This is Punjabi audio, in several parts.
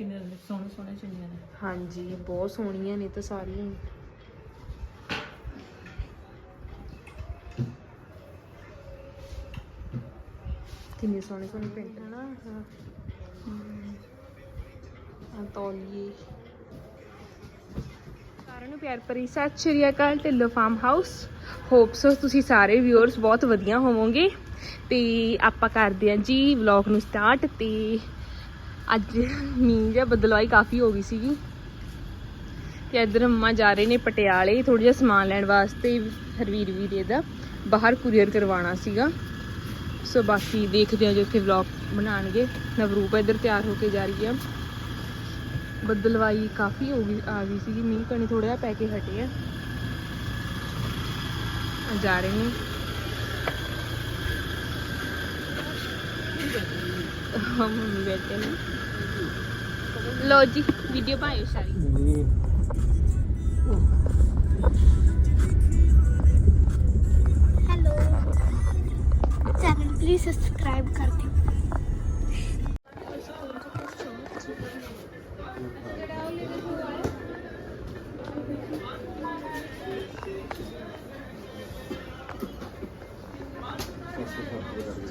ਕਿੰਨੇ ਸੋਹਣੇ ਸੋਹਣੇ ਚੁੰਨੀਆਂ ਨੇ। ਹਾਂਜੀ ਬਹੁਤ ਸੋਹਣੀਆਂ ਨੇ ਤਾਂ ਸਾਰੀਆਂ ਹੀ। ਕਿੰਨੇ ਸੋਹਣੇ ਸੋਹਣੇ ਪ੍ਰਿੰਟ ਹੈ ਨਾ। ਹਾਂ। ਤੌਲੀਏ ਸਾਰਿਆਂ ਨੂੰ ਪਿਆਰ ਭਰੀ ਸਤਿ ਸ਼੍ਰੀ ਅਕਾਲ Dhillon farm house hope so ਤੁਸੀਂ ਸਾਰੇ ਵਿਊਅਰਸ ਬਹੁਤ ਵਧੀਆ ਹੋਵੋਗੇ। ਤੇ ਆਪਾਂ ਕਰਦੇ ਹਾਂ ਜੀ ਵਲੌਗ ਨੂੰ ਸਟਾਰਟ ਤੇ ਅੱਜ ਮੀਂਹ ਜਾਂ ਬਦਲਵਾਈ ਕਾਫੀ ਹੋ ਗਈ ਸੀਗੀ। ਤੇ ਇੱਧਰ ਮੰਮਾ ਜਾ ਰਹੇ ਨੇ ਪਟਿਆਲੇ ਥੋੜਾ ਜਿਹਾ ਸਮਾਨ ਲੈਣ ਵਾਸਤੇ ਹਰਵੀਰ ਵੀਰੇ ਦਾ ਬਾਹਰ ਕੁਰੀਅਰ ਕਰਵਾਉਣਾ ਸੀਗਾ। ਸੋ ਬਾਕੀ ਦੇਖਦੇ ਹਾਂ ਜੋ ਉੱਥੇ ਵਲੌਗ ਬਣਾਣਗੇ ਨਵਰੂਪ ਇੱਧਰ ਤਿਆਰ ਹੋ ਕੇ ਜਾ ਰਹੀ ਆ। ਬਦਲਵਾਈ ਕਾਫੀ ਹੋ ਗਈ, ਆ ਗਈ ਸੀਗੀ। ਮੀਂਹ ਕਣੀ ਥੋੜਾ ਜਿਹਾ ਪੈ ਕੇ ਹਟੇ ਆ। ਜਾ ਰਹੇ ਨੇ। ਹਾਂ ਬੈਠੇ ਨੇ। ਲੋ ਜੀ ਵੀਡੀਓ ਪਾਇਓ ਸਾਰੀ। ਹੈਲੋ ਚੈਨਲ ਪਲੀਜ਼ ਸਬਸਕ੍ਰਾਈਬ ਕਰ ਦਿਓ Thank you.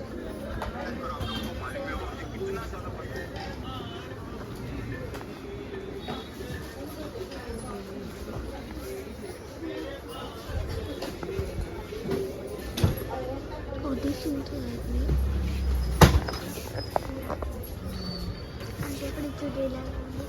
ਅੰਡੇ ਬੜੀ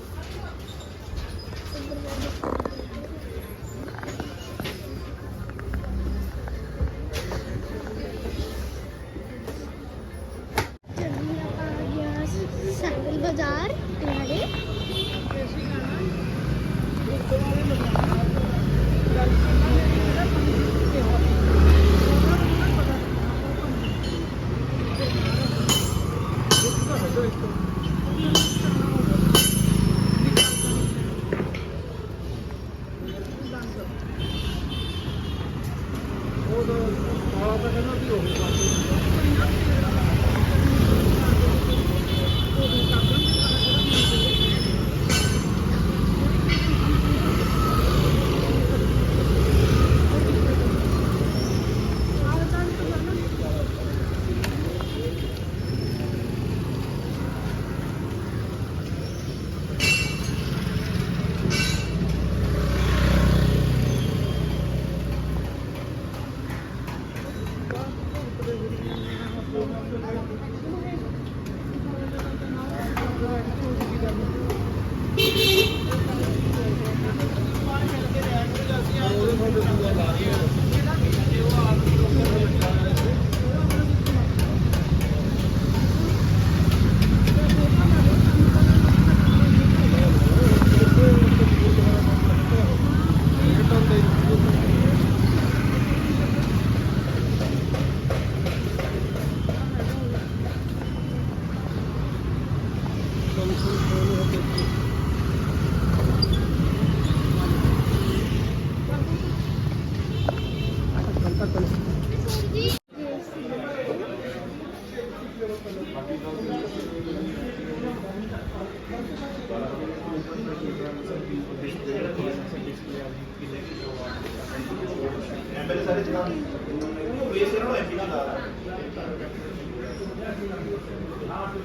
ਆਓ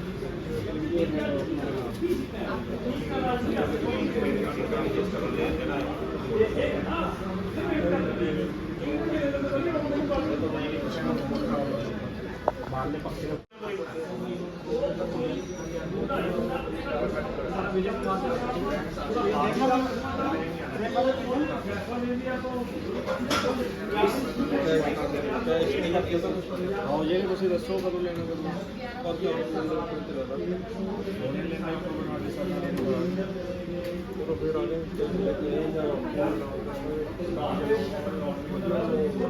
ਜੇ ਤੁਸੀਂ ਦੱਸੋ ਕਦੋਂ ਲੈਣਾ ਕਦੋਂ ਕਦੋਂ ਫਿਰ ਆ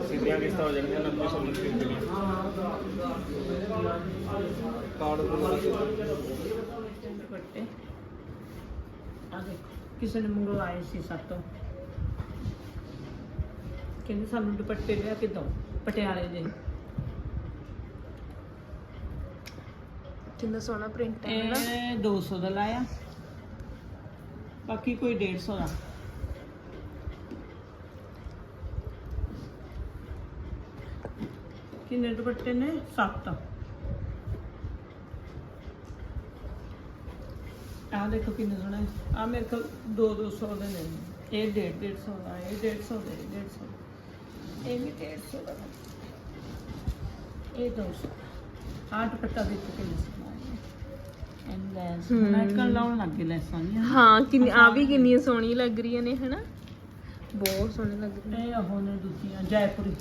ਸਿੱਧੀਆਂ ਕਿਸ਼ਤਾਂ ਹੋ ਜਾਣਗੀਆਂ 900 ਰੁਪਏ ਦੀਆਂ ਕਾਰਡ ਬਣਾ ਕੇ ਦੁਪੱਟੇ ਆ ਦੇਖੋ ਕਿਸੇ ਨੇ ਮੰਗਵਾਏ ਸੀ ਸਾਤੋਂ। ਕਹਿੰਦੇ ਸਾਨੂੰ ਦੁਪੱਟੇ ਲਿਆ ਕੇ ਦਿਓ ਪਟਿਆਲੇ ਦੇ। ਕਿੰਨਾ ਸੋਹਣਾ ਪ੍ਰਿੰਟ ਹੈ ਨਾ। ਇਹ 200 ਦਾ ਲਾਇਆ। ਬਾਕੀ ਕੋਈ 150 ਦਾ। ਕਿੰਨੇ ਦੁਪੱਟੇ ਨੇ? 7 ਆਹ ਦੇਖੋ ਕਿੰਨੇ ਸੋਹਣੇ। ਆ ਮੇਰੇ ਕੋਲ 2 200 ਦੇ ਨੇ। ਇਹ 150 150 ਦਾ ਇਹ 150 ਦੇ 150 ਇਹ ਵੀ 150 ਦਾ। ਇਹ 200 ਆਹ ਦੁਪੱਟਾ ਦੇਖੋ ਕਿੰਨੇ ਸੋਹਣਾ ਐਂਡ ਲੈਸ। ਕੱਲ੍ਹ ਲਾਉਣ ਲੱਗ ਲੈਸਾਂ ਨਹੀਂ ਹਾਂ ਕਿੰਨੀ ਆ ਵੀ ਕਿੰਨੀਆਂ ਸੋਹਣੀਆਂ ਲੱਗ ਰਹੀਆਂ ਨੇ ਹਨਾ? ਬਹੁਤ ਸੋਹਣੇ ਲੱਗ ਰਹੇ ਇਹ ਉਹ ਨੇ ਦੂਜੀਆਂ ਜੈਪੁਰੀ।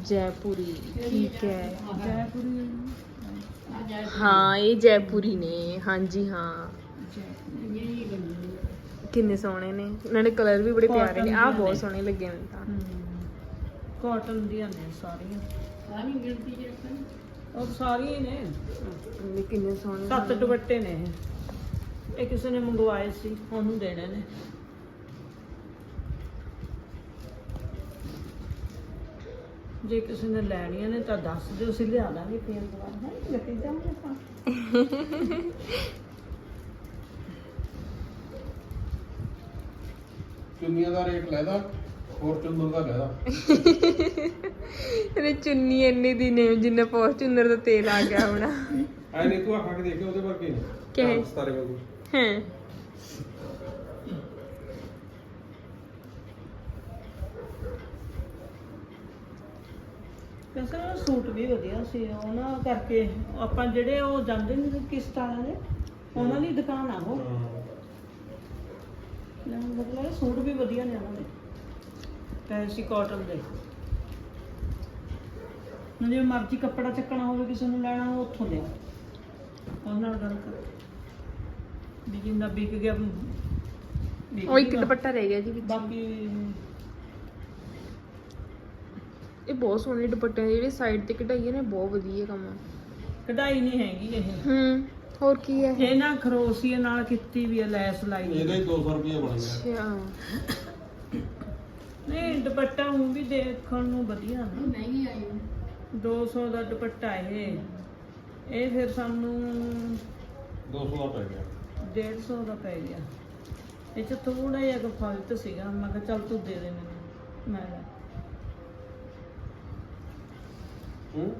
ਜੈਪੁਰੀ ਠੀਕ ਹੈ। ਜੈਪੁਰੀ। ਹਾਂ ਇਹ ਜੈਪੁਰੀ ਨੇ। ਹਾਂਜੀ ਹਾਂ। ਕਿੰਨੇ ਸੋਹਣੇ ਨੇ। ਇਹਨਾਂ ਦੇ ਕਲਰ ਵੀ ਬੜੇ ਪਿਆਰੇ ਨੇ। ਆ ਬਹੁਤ ਸੋਹਣੇ ਲੱਗੇ ਮੈਨੂੰ ਤਾਂ। ਕਾਟਨ ਦੀਆਂ ਨੇ ਸਾਰੀਆਂ। ਸਾਰੀਆਂ ਗਿਣਤੀ ਜੇ ਉਹ ਸਾਰੀਆਂ ਹੀ ਨੇ। ਇਹ ਕਿੰਨੇ ਸੋਹਣੇ ਸੱਤ ਦੁਪੱਟੇ ਨੇ ਇਹ। ਇਹ ਕਿਸੇ ਨੇ ਮੰਗਵਾਏ ਸੀ ਉਹਨੂੰ ਦੇਣੇ ਨੇ। ਜੇ ਕਿਸੇ ਨੇ ਲੈਣੀਆਂ ਨੇ ਤਾਂ ਦੱਸ ਦਿਓ ਅਸੀਂ ਲਿਆ ਦਾਂਗੇ ਫੇਰ ਦੁਬਾਰਾ। ਹੈ ਲੱਗੀ ਜਾਵਾਂਗੇ ਆਪਾਂ। ਚੁੰਨੀਆਂ ਦਾ ਰੇਟ ਲੈਦਾ ਫੋਰਚੂਨਰ ਦਾ ਲੈਦਾ ਇਹਦੇ ਚੁੰਨੀ ਇੰਨੀ ਦੀ ਨੇ ਜਿੰਨਾ ਫੋਰਚੂਨਰ ਦਾ ਤੇਲ ਆ ਗਿਆ ਹੋਣਾ। ਐ ਨਹੀਂ ਤੂੰ ਆਖਾ ਕੇ ਦੇਖਿਆ ਉਹਦੇ ਵਰਗੇ ਨੇ? ਕਿਆ ਹੈ? ਸਤਾਰੇ ਵਾਂਗੂ। ਹੈ। ਵੈਸੇ ਉਹ ਸੂਟ ਵੀ ਵਧੀਆ ਸੀ ਉਹਨਾਂ ਕਰਕੇ। ਆਪਾਂ ਜਿਹੜੇ ਉਹ ਜਾਂਦੇ ਨੇ ਕਿਸ਼ਤ ਵਾਲਿਆਂ ਦੇ ਉਹਨਾਂ ਦੀ ਦੁਕਾਨ ਆ ਉਹ। ਲੈ, ਮਤਲਬ ਇਹ ਸੂਟ ਵੀ ਵਧੀਆ ਨੇ ਉਹਨਾਂ ਦੇ। ਪੈਸੀ ਕਾਟਨ ਦੇ। ਹੁਣ ਜੇ ਮਰਜ਼ੀ ਕੱਪੜਾ ਚੱਕਣਾ ਹੋਵੇ ਕਿਸੇ ਨੂੰ ਲੈਣਾ ਉਹ ਉੱਥੋਂ ਲਿਆ। ਉਹਨਾਂ ਨਾਲ ਗੱਲ ਕਰ। ਵੀ ਜਿੰਦਾ ਵਿਕ ਗਿਆ ਵਿਕ ਉਹ ਇੱਕ ਗਿਆ। ਦੁਪੱਟਾ ਰਹਿ ਗਿਆ ਜੀ ਵਿੱਚ। ਬਾਕੀ ਇਹ ਬਹੁਤ ਸੋਹਣੇ ਦੁਪੱਟੇ ਨੇ ਜਿਹੜੇ ਸਾਈਡ ਤੇ ਕਢਾਈਆਂ ਨੇ ਬਹੁਤ ਵਧੀਆ ਕੰਮ ਆ। ਕਢਾਈ ਨਹੀਂ ਹੈਗੀ ਇਹ। ਹੂੰ। ਹੋਰ ਕੀ ਹੈ? ਇਹ ਨਾ ਖਰੋਸੀਏ ਨਾਲ ਕੀਤੀ ਵੀ ਹੈ ਲੈਸ ਲਾਈ। ਇਹਦਾ ਹੀ 200 ਰੁਪਏ ਬਣ ਗਿਆ। ਅੱਛਾ। ਨਹੀਂ ਦੁਪੱਟਾ ਉਹ ਵੀ ਦੇਖਣ ਨੂੰ ਵਧੀਆ ਨਾ। ਮਹਿੰਗੀ ਆਈ 200 ਦਾ ਦੁਪੱਟਾ ਇਹ। ਇਹ ਫਿਰ ਸਾਨੂੰ 200 ਦਾ ਪੈ ਗਿਆ। 150 ਦਾ ਪੈ ਗਿਆ। ਇਹ ਚ ਥੋੜਾ ਜਿਹਾ ਕੁ ਫਾਲਟ ਸੀਗਾ। ਮੈਂ ਕਿਹਾ ਚੱਲ ਤੂੰ ਦੇ ਦੇ ਮੈਨੂੰ। ਮੈਂ ਕਿਹਾ, ਹੂੰ?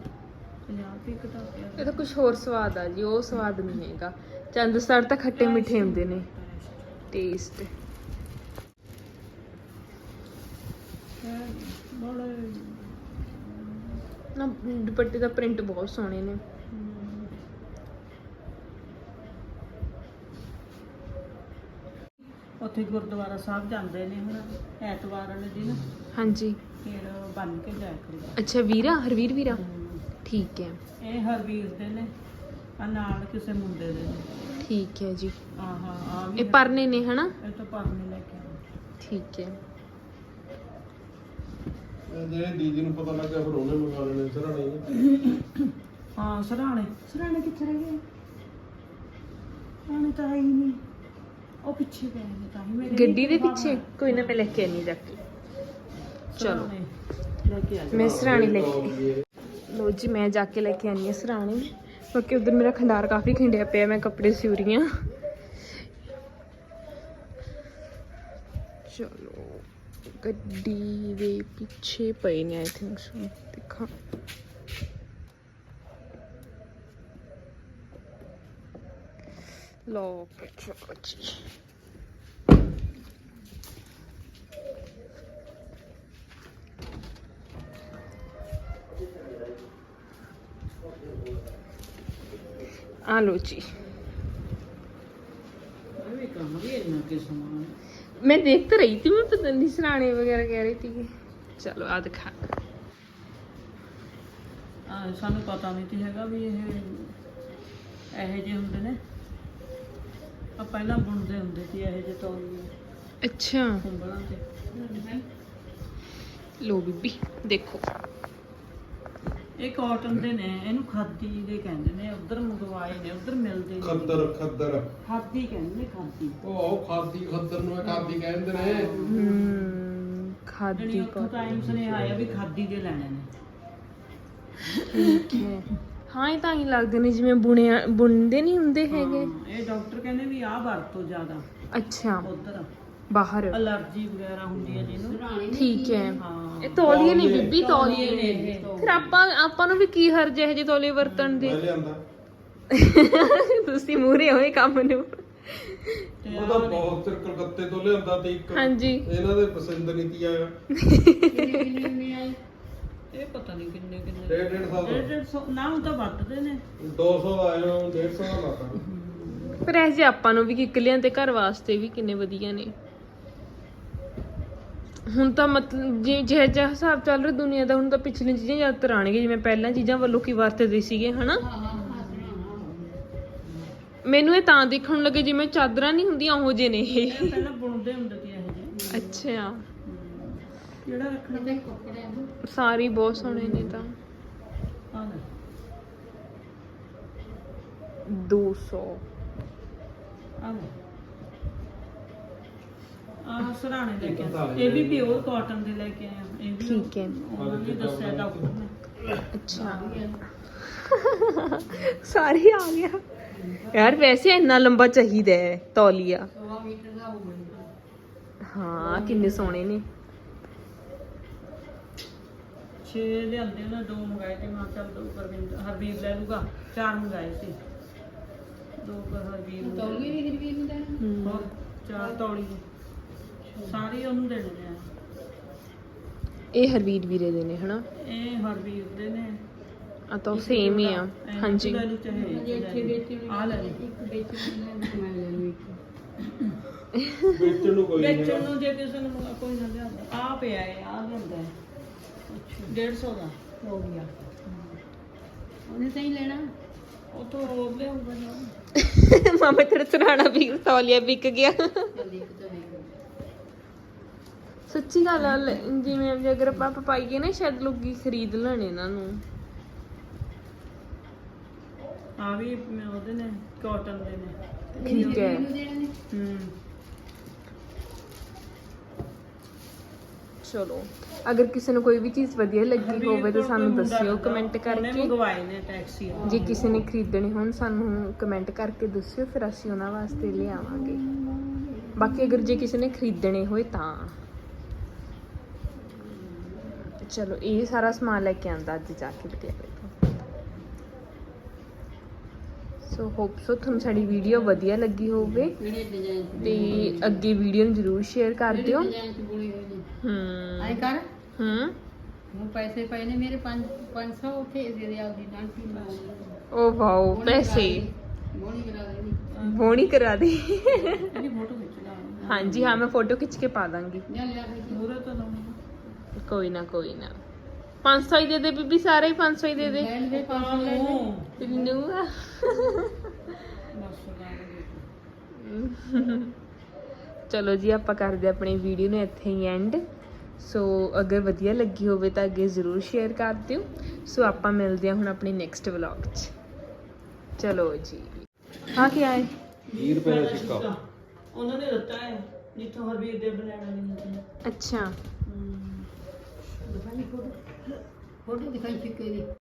ਪੰਜਾਹ ਵੀ ਘਟਾ ਇਹ ਤਾਂ ਕੁਝ ਹੋਰ ਸਵਾਦ ਆ ਜੀ ਉਹ ਸਵਾਦ ਨਹੀਂ ਹੈਗਾ। ਚੰਦਸਰ ਤਾਂ ਖੱਟੇ ਮਿੱਠੇ ਹੁੰਦੇ ਨੇ। ਟੇਸਟ ਬੜੇ ਨਾ ਦੁਪੱਟੇ ਦਾ ਪ੍ਰਿੰਟ ਬਹੁਤ ਸੋਹਣੇ ਨੇ। ਉੱਥੇ ਗੁਰਦੁਆਰਾ ਸਾਹਿਬ ਜਾਂਦੇ ਨੇ ਹੁਣ ਐਤਵਾਰ ਵਾਲੇ ਦਿਨ। ਹਾਂਜੀ। ਫਿਰ ਬੰਨ ਕੇ ਜਾਇਆ ਕਰੂਗਾ ਅੱਛਾ ਵੀਰਾ ਹਰਵੀਰ ਵੀਰਾ? ਠੀਕ ਹੈ। ਇਹ ਹਰਵੀਰ ਦੇ ਨੇ। ਆ ਨਾਲ ਕਿਸੇ ਮੁੰਡੇ ਦੇ ਨੇ। ਠੀਕ ਹੈ ਜੀ। ਆਹਾ ਆ ਵੀ ਇਹ ਪਰਨੇ ਨੇ ਹਨਾ? ਇਹ ਤਾਂ ਪਰਨੇ ਲੈ ਕੇ ਆਏ ਠੀਕ ਹੈ। ਜਿਹੜੇ ਦੀਦੀ ਨੂੰ ਪਤਾ ਲੱਗਿਆ ਫਿਰ ਉਹਨੇ ਮੰਗਾ ਲੈਣੇ ਸਰਾਣੇ। ਹਾਂ ਸਰਾਣੇ। ਸਰਾਣੇ ਕਿੱਥੇ ਰਹਿ ਗਏ? ਸਰਾਣੇ ਤਾਂ ਹੈ ਹੀ ਨਹੀਂ। ਉਹ ਪਿੱਛੇ ਪਏ ਨੇ ਤਾਂ ਹੀ ਮੇਰੇ ਗੱਡੀ ਦੇ ਪਿੱਛੇ? ਕੋਈ ਨਾ ਮੈਂ ਲੈ ਕੇ ਆਨੀ ਜਾ ਕੇ। ਚਲੋ। ਸਰਾਣੇ ਲੈ ਕੇ ਆ ਮੈਂ ਸਰਾਣੇ ਲੈ ਕੇ ਲੋ ਜੀ, ਮੈਂ ਜਾ ਕੇ ਲੈ ਕੇ ਆਨੀ ਆ ਸਰਾਣੇ। ਕਿਉਂਕਿ ਉਧਰ ਮੇਰਾ ਖੰਡਾਰ ਕਾਫੀ ਖਿੰਡਿਆ ਪਿਆ, ਮੈਂ ਕੱਪੜੇ ਸਿਉ ਰਹੀ ਹਾਂ ਚਲੋ, ਗੱਡੀ ਦੇ ਪਿੱਛੇ ਪਏ ਨੇ ਆਈ ਥਿੰਕ ਸੋ ਦੇਖਾਂ। ਲੋ ਆ ਲੋ ਜੀ ਇਹ ਵੀ ਕੰਮ ਵੀ ਇੰਨਾ ਕਿ ਸਮਾਨ मैं देख तो रही थी मैं पता नहीं सराने वगैरह कह रही थी चलो आ दिखा ਆ ਸਾਨੂੰ ਪਤਾ ਨਹੀਂ ਸੀ ਹੈਗਾ ਵੀ ਇਹ ਇਹੋ ਜਿਹੇ ਹੁੰਦੇ ਨੇ ਆ ਪਹਿਲਾਂ ਬੁਣਦੇ ਹੁੰਦੇ ਸੀ ਇਹੋ ਜਿਹੇ ਤੌਲੀਏ अच्छा ਕੁੰਬਲਾਂ ਤੇ लो बीबी देखो ਇਹ ਕਾਟਨ ਦੇ ਨੇ ਇਹਨੂੰ ਖਾਦੀ ਦੇ ਕਹਿੰਦੇ ਨੇ ਉਧਰ ਮੰਗਵਾਏ ਨੇ ਉਧਰ ਮਿਲਦੇ ਨੇ। ਖੱਦਰ ਖੱਦਰ। ਖਾਦੀ ਕਹਿੰਦੇ ਨੇ ਖਾਦੀ। ਉਹ ਖਾਦੀ ਖੱਦਰ ਨੂੰ ਇਹ ਖਾਦੀ ਕਹਿੰਦੇ ਨੇ। ਖਾਦੀ ਜਿਹੜੀ ਉੱਥੋਂ ਪਾ ਆਇਆ ਵੀ ਖਾਦੀ ਦੇ ਲੈਣੇ ਨੇ। ਹਾਂ। ਇਹ ਤਾਂ ਹੀ ਲੱਗਦੇ ਨੇ ਜਿਵੇਂ ਬੁਣਿਆ ਬੁਣਦੇ ਨਹੀਂ ਹੁੰਦੇ ਹੈਗੇ। ਇਹ ਡਾਕਟਰ ਕਹਿੰਦੇ ਵੀ ਆਹ ਵਰਤੋ ਜ਼ਿਆਦਾ। ਅੱਛਾ। ਉਧਰ। ਬਾਹਰ। ਅਲਰਜੀ ਵਗੈਰਾ ਹੁੰਦੀ ਹੈ ਜਿਹਨੂੰ। ਠੀਕ ਹੈ। ਹਾਂ। ਇਹ ਤੌਲੀਏ ਨਹੀਂ ਬੀਬੀ ਤੌਲੀਏ ਨੇ। ਫਿਰ ਆਪਾਂ ਆਪਾਂ ਨੂੰ ਵੀ ਕੀ ਹਰਜ ਹੈ ਜੇ ਤੌਲੀਏ ਵਰਤਣ ਦੇ? ਤੁਸੀਂ ਮੂਰੇ ਹੋਏ ਕੰਮ ਨੂੰ। ਤੇ ਉਹ ਤਾਂ ਬਹੁਤ ਚਿਰ ਕਲਕੱਤੇ ਤੋਂ ਲਿਆਂਦਾ ਤੇ ਇੱਕ। ਹਾਂਜੀ। ਇਹਨਾਂ ਦੇ ਪਸੰਦ ਨੀਤੀ ਆਇਆ। ਇਹ ਪਤਾ ਨਹੀਂ ਕਿੰਨੇ ਕਿੰਨੇ। ਡੇਢ ਡੇਢ ਸਾਲ ਡੇਢ ਦਾ ਡੇਢ ਸੌ। ਨਾ ਉਹ ਤਾਂ ਵੱਧਦੇ ਨੇ। 200 ਦਾ ਆਇਆ 150 ਦਾ ਲਾਤਾ। ਪਰ ਐਸੇ ਆਪਾਂ ਨੂੰ ਵੀ ਕਿੱਕਲਿਆਂ ਤੇ ਘਰ ਵਾਸਤੇ ਵੀ ਕਿੰਨੇ ਵਧੀਆ ਨੇ। ਹੁਣ ਤਾਂ ਮਤਲਬ ਜੇ ਜਿਹੋ ਜਿਹਾ ਹਿਸਾਬ ਚੱਲ ਰਿਹਾ ਦੁਨੀਆ ਦਾ ਹੁਣ ਤਾਂ ਪਿਛਲੀਆਂ ਚੀਜ਼ਾਂ ਜ਼ਿਆਦਾਤਰ ਆਣਗੀਆਂ ਜਿਵੇਂ ਪਹਿਲਾਂ ਚੀਜ਼ਾਂ ਵੱਲੋਂ ਕੀ ਵਰਤਦੇ ਸੀਗੇ ਹਨਾ? ਮੈਨੂੰ ਇਹ ਤਾਂ ਦੇਖਣ ਲੱਗੇ ਜਿਵੇਂ ਚਾਦਰਾਂ ਨਹੀਂ ਹੁੰਦੀਆਂ ਉਹੋ ਜਿਹੇ ਨੇ ਇਹ। ਪਹਿਲਾਂ ਬੁਣਦੇ ਹੁੰਦੇ ਸੀ ਇਹੋ ਜਿਹੇ। ਅੱਛਾ। ਜਿਹੜਾ ਰੱਖਣਾ? ਸਾਰੇ ਬਹੁਤ ਸੋਹਣੇ ਨੇ ਤਾਂ। ਆ ਲੈ। 200 ਆ ਲੈ। ਆਹ ਸਰਾਣੇ ਲੈ ਕੇ ਆਏ। ਇਹ ਵੀ ਪਿਓਰ ਕਾਟਨ ਦੇ ਲੈ ਕੇ ਆਏ ਆ ਇਹ ਵੀ ਠੀਕ ਹੈ। ਉਹਨਾਂ ਨੇ ਦੱਸਿਆ ਡਾਕਟਰ ਨੇ ਅੱਛਾ। ਸਾਰੇ ਆ ਗਿਆ। ਯਾਰ ਵੈਸੇ ਇੰਨਾ ਲੰਬਾ ਚਾਹੀਦਾ ਹੈ ਤੌਲੀਆ। ਹਾਂ। ਕਿੰਨੇ ਸੋਹਣੇ ਨੇ। 6 ਲਿਆਂਦੇ ਉਹਨਾਂ ਦੋ ਮੰਗਾਏ ਤੇ ਮੈਂ ਕਿਹਾ ਚੱਲ ਦੋ ਪਰਵਿੰਦ ਹਰਬੀਰ ਲੈ ਲੂਗਾ। ਚਾਰ ਮੰਗਾਏ ਸੀ। ਦੋ ਪਰ ਹਰਬੀਰ ਤੌਲੀਏ ਵੀ ਹਰਬੀਰ ਨੂੰ ਦੇਣਾ ਹੋਰ ਚਾਰ ਤੌਲੀਏ। ਸਾਰੇ ਉਹਨੂੰ ਦੇਣੇ ਨੇ ਇਹ ਹਰਵੀਰ ਵੀਰੇ ਦੇ ਨੇ ਹਨਾ? ਇਹ ਹਰਬੀਰ ਦੇ ਨੇ। ਆ ਤਾਂ ਸੇਮ ਹੀ ਆ। ਇਹ ਹਾਂਜੀ ਆ ਲੈ ਲਓ। ਵੇਚਣ ਨੂੰ ਕੋਈ ਨਹੀਂ ਵੇਚਣ ਨੂੰ ਜੇ ਕਿਸੇ ਨੂੰ ਮੰਗਾ- ਕੋਈ ਨਾ ਲਿਆਉਂਦਾ। ਆ ਪਿਆ ਹੈ ਆ ਲਿਆਉਂਦਾ ਹੈ। 150 ਦਾ ਹੋ ਗਿਆ। ਉਹਨੇ ਸਹੀ ਲੈਣਾ। ਉਹ ਤੋਂ ਨਾ। ਮਾਮਾ ਤੇਰਾ ਸਰਾਣਾ ਵੀ ਤੌਲੀਆ ਵਿਕ ਗਿਆ। ਜਲਦੀ ਸੱਚੀ ਗੱਲ ਆ ਲੈ- ਜਿਵੇਂ ਜੇ ਅਗਰ ਆਪਾਂ ਪਾਈਏ ਨਾ ਸ਼ਾਇਦ ਲੋਕੀ ਖਰੀਦ ਲੈਣ ਇਹਨਾਂ ਨੂੰ। ਆ ਵੀ ਮੈਂ ਉਹਦੇ ਨੇ ਕਾਟਨ ਦੇ ਨੇ। ਠੀਕ ਹੈ। ਚਲੋ ਅਗਰ ਕਿਸੇ ਨੂੰ ਕੋਈ ਵੀ ਚੀਜ਼ ਵਧੀਆ ਲੱਗੀ ਹੋਵੇ ਤਾਂ ਸਾਨੂੰ ਦੱਸਿਓ ਕਮੈਂਟ ਉਹਨੇ ਕਰਕੇ। ਮੰਗਵਾਏ ਨੇ ਟੈਕਸੀ ਜੇ ਕਿਸੇ ਨੇ ਖਰੀਦਣੇ ਹੋਣ ਸਾਨੂੰ ਕਮੈਂਟ ਕਰਕੇ ਦੱਸਿਓ ਫਿਰ ਅਸੀਂ ਉਹਨਾਂ ਵਾਸਤੇ ਲਿਆਵਾਂਗੇ। ਬਾਕੀ ਅਗਰ ਜੇ ਕਿਸੇ ਨੇ ਖਰੀਦਣੇ ਹੋਏ ਤਾਂ। ਚਲੋ ਇਹ ਸਾਰਾ ਸਮਾਨ ਲੈ ਕੇ ਆਂਦਾ ਅੱਜ ਜਾ ਕੇ ਪਟਿਆਲੇ ਤੋਂ ਸੋ ਹੋਪ ਸੋ ਤੁਹਾਨੂੰ ਸਾਡੀ ਵੀਡੀਓ ਵਧੀਆ ਲੱਗੀ ਹੋਵੇ ਤੇ ਅੱਗੇ ਵੀਡੀਓ ਨੂੰ ਜਰੂਰ ਸ਼ੇਅਰ ਕਰ ਦਿਓ। ਨੇ ਹੂੰ ਆਏ ਕਰ। ਹੂੰ ਉਹ ਪੈਸੇ ਪਏ ਨੇ ਮੇਰੇ 5 500 ਉੱਥੇ ਦੇ ਦੇ ਆਪਦੀ ਡਾਂਟੀ ਨੂੰ ਓ ਵਾਓ ਪੈਸੇ। ਬੋਣੀ ਕਰਾ ਦੇਣੀ ਬੋਣੀ ਕਰਾ ਦੇ। ਇਹਦੀ ਫੋਟੋ ਖਿੱਚ ਲਾ। ਹਾਂਜੀ ਹਾਂ ਮੈਂ ਫੋਟੋ ਖਿੱਚ ਕੇ ਪਾ ਦਾਂਗੀ। ਜਾਂ ਲਿਆ ਕੇ ਮੂਰੇ ਤਾਂ ਲਾਉਣਾ ਕੋਈ ਨਾ ਕੋਈ ਨਾ। 500 ਹੀ ਦੇ ਦੇ ਬੀਬੀ ਸਾਰੇ ਹੀ 500 ਹੀ ਦੇ ਦੇ। ਲੈਣ ਲੈ ਲੈ ਆ। ਚਲੋ ਜੀ ਆਪਾਂ ਕਰਦੇ ਆਪਣੀ ਵੀਡੀਓ ਨੂੰ ਇੱਥੇ ਹੀ ਐਂਡ ਸੋ ਅਗਰ ਵਧੀਆ ਲੱਗੀ ਹੋਵੇ ਤਾਂ ਅੱਗੇ ਜ਼ਰੂਰ ਸ਼ੇਅਰ ਕਰ ਦਿਓ। ਸੋ ਆਪਾਂ ਮਿਲਦੇ ਹਾਂ ਹੁਣ ਆਪਣੀ ਨੈਕਸਟ ਵਲੌਗ 'ਚ। ਚਲੋ ਜੀ। ਹਾਂ ਕੀ ਆਏ? 20 ਰੁਪਏ ਦਾ ਸਿੱਕਾ। ਉਹਨਾਂ ਨੇ ਦਿੱਤਾ ਹੈ ਜਿੱਥੋਂ ਹਰਬੀਰ ਦੇ ਬਣਾਉਣਾ ਨਹੀਂ ਹੁੰਦਾ ਅੱਛਾ। ਦਿਖਾਈ ਫੋਟੋ ਫੋਟੋ ਦਿਖਾਈ ਚੁੱਕੇ ਦੀ